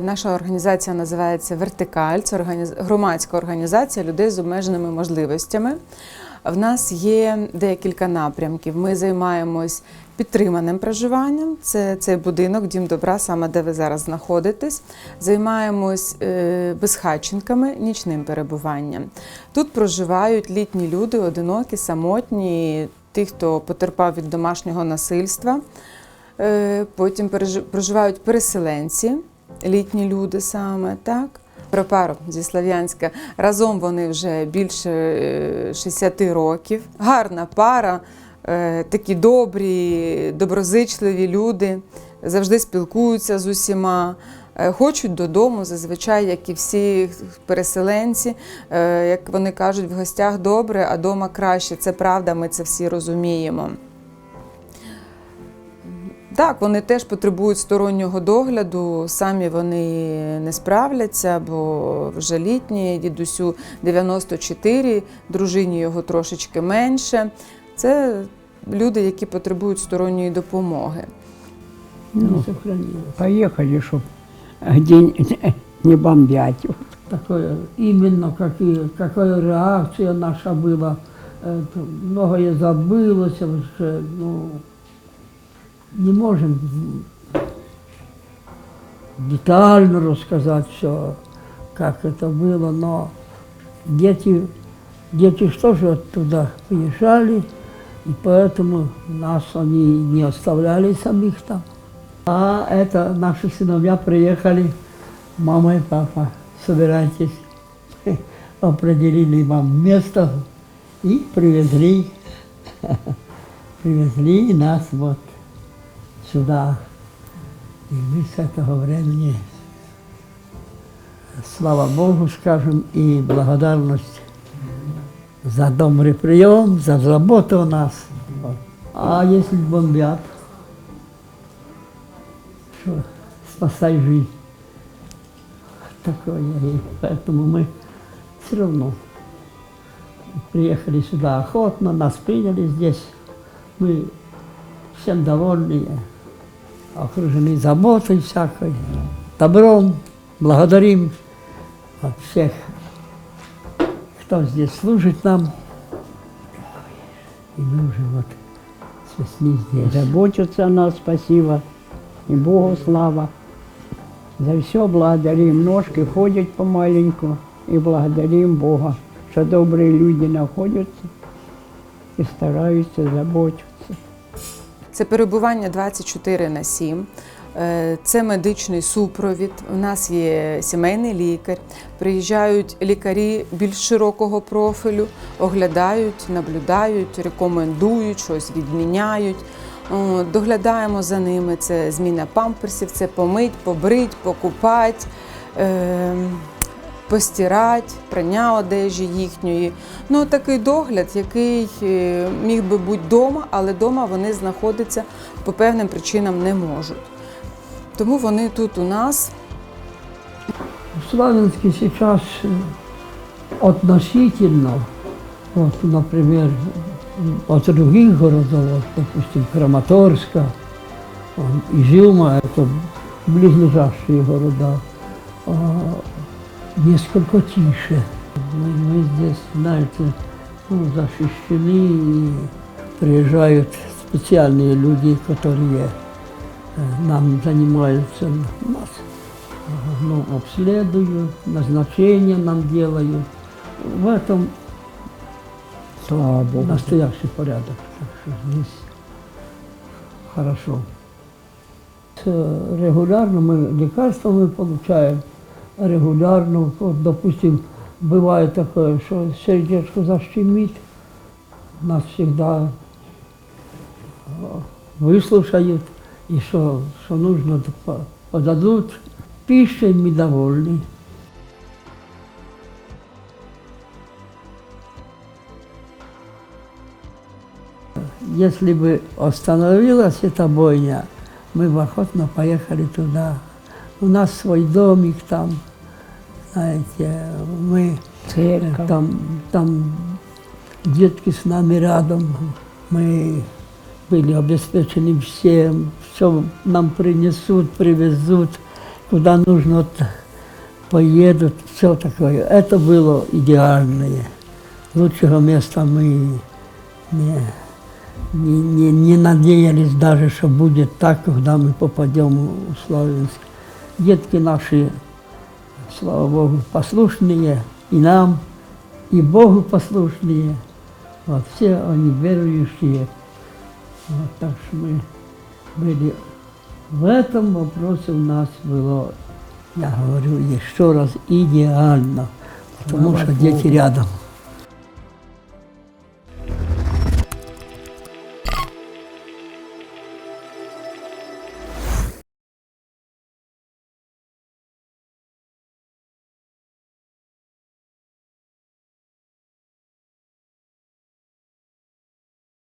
Наша організація називається Вертикаль. Це громадська організація людей з обмеженими можливостями. В нас є декілька напрямків. Ми займаємось підтриманим проживанням. Це цей будинок, дім добра, саме де ви зараз знаходитесь. Займаємось е, безхатченками, нічним перебуванням. Тут проживають літні люди, одинокі, самотні, ті, хто потерпав від домашнього насильства. Е, Потім проживають переселенці, літні люди саме, так. Про пару зі Слов'янська. Разом вони вже більше е, 60 років. Гарна пара, е, такі добрі, доброзичливі люди, завжди спілкуються з усіма. е, Хочуть додому, зазвичай, як і всі переселенці, Е, як вони кажуть, в гостях добре, а дома краще. Це правда, ми це всі розуміємо. Так, вони теж потребують стороннього догляду, самі вони не справляться, бо вже літні, дідусю 94, дружині його трошечки менше. Це люди, які потребують сторонньої допомоги. Ну, сохранилось. поехали, чтобы где не бомбять. Такое, именно какие, какая реакция наша была. Это, многое забылось уже, ну, не можем детально рассказать все, как это было, но дети, дети что же оттуда приезжали, и поэтому нас они не оставляли самих там. А это наши сыновья приехали, мама и папа, собирайтесь, определили вам место и привезли, привезли нас вот сюда. И мы с этого времени, слава Богу, скажем, и благодарность за добрый прием, за заботу о нас. А если бомбят, что спасай жизнь. Такое. И поэтому мы все равно приехали сюда охотно, нас приняли здесь. Мы всем довольны, окружены заботой всякой, добром. Благодарим от всех, кто здесь служит нам. И мы уже вот с весны здесь. Заботятся о нас, спасибо. И Богу слава. За все благодарим. Ножки ходят помаленьку. И благодарим Бога, что добрые люди находятся и стараются заботиться. Це перебування 24 на 7. Е, Це медичний супровід. У нас є сімейний лікар. Приїжджають лікарі більш широкого профілю, оглядають, наблюдають, рекомендують, щось відміняють. Доглядаємо за ними. Це зміна памперсів, це помить, побрить, покупать. Е, Постирать, прання одежі їхньої. Ну, такий догляд, який е, міг би бути вдома, але вдома вони знаходитися по певним причинам не можуть. Тому вони тут у нас. В Славянске сейчас э, относительно, вот, например, от других городов, вот, допустим, Краматорска, Изюма, это близлежащие города, несколько тише. Мы, мы здесь, знаете, ну, защищены, и приезжают специальные люди, которые э, нам занимаются, нас ну, обследуют, назначения нам делают. В этом Слава Богу. настоящий порядок. Так что здесь хорошо. С- Регулярно мы лекарства мы получаем, Регулярно, вот, допустим, бывает такое, что сердечко защемит, нас всегда э, выслушают, и что, что нужно, подадут. Пищей мы довольны. Если бы остановилась эта бойня, мы бы охотно поехали туда. У нас свой домик там, знаете, мы Церковь. там, там детки с нами рядом, мы были обеспечены всем, все нам принесут, привезут. куда нужно, вот, поедут, все такое. Это было идеальное. Лучшего места мы не, не, не, не надеялись даже, что будет так, когда мы попадем в Славянск. Детки наши, слава Богу, послушные и нам, и Богу послушные. Вот, все они верующие. Вот, так что мы были в этом вопросе у нас было, я говорю еще раз, идеально, потому Слава что дети Богу. рядом.